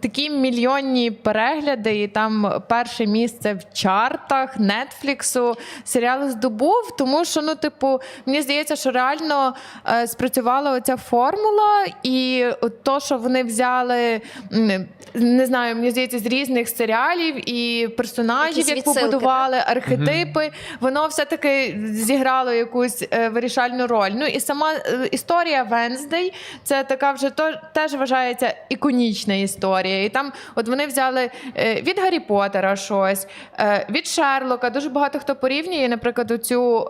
Такі мільйонні перегляди, і там перше місце в чартах Нетфліксу серіал здобув, тому що ну, типу, мені здається, що реально е, спрацювала оця формула, і то, що вони взяли. Не знаю, мені здається, з різних серіалів і персонажів, як побудували, архетипи, воно все-таки зіграло якусь е, вирішальну роль. Ну і сама е, історія Венздей це така вже то, теж вважається іконічна історія. І там, от вони взяли е, від Гаррі Поттера щось, е, від Шерлока. Дуже багато хто порівнює, наприклад, оцю.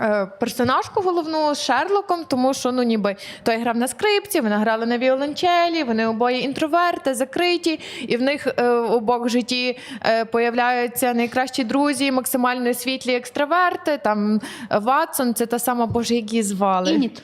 Е, Персонажку головну з Шерлоком, тому що ну ніби той грав на скрипці, вона грала на віолончелі, вони обоє інтроверти, закриті, і в них е, обох в житті е, появляються найкращі друзі, максимально світлі екстраверти. Там Ватсон, це та сама боже, як її звали. Ініт.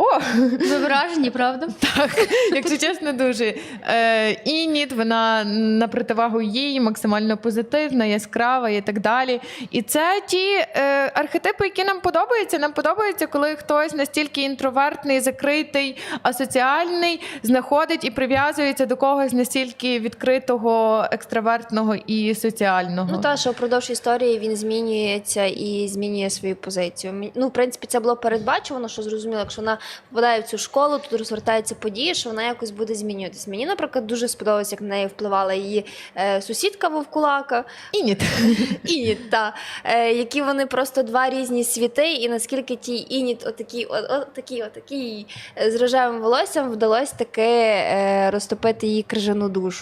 О, Ви вражені, правда? так, якщо чесно, дуже. Е, Ініт, вона на противагу їй, максимально позитивна, яскрава і так далі. І це ті е, архетипи, які нам подобаються. Нам подобається, коли хтось настільки інтровертний, закритий, асоціальний, знаходить і прив'язується до когось настільки відкритого, екстравертного і соціального. Ну та що впродовж історії він змінюється і змінює свою позицію. Ну, в принципі, це було передбачувано, що зрозуміло, якщо вона попадає в цю школу, тут розвертаються події, що вона якось буде змінюватись. Мені, наприклад, дуже сподобалось, як на неї впливала її е, сусідка Вовкулака. Ініт. Ініт, та, е, які вони просто два різні світи, і наскільки тій Ініт, отакий, от, отакий, отакий е, з рожевим волоссям вдалося таки е, розтопити її крижану душу.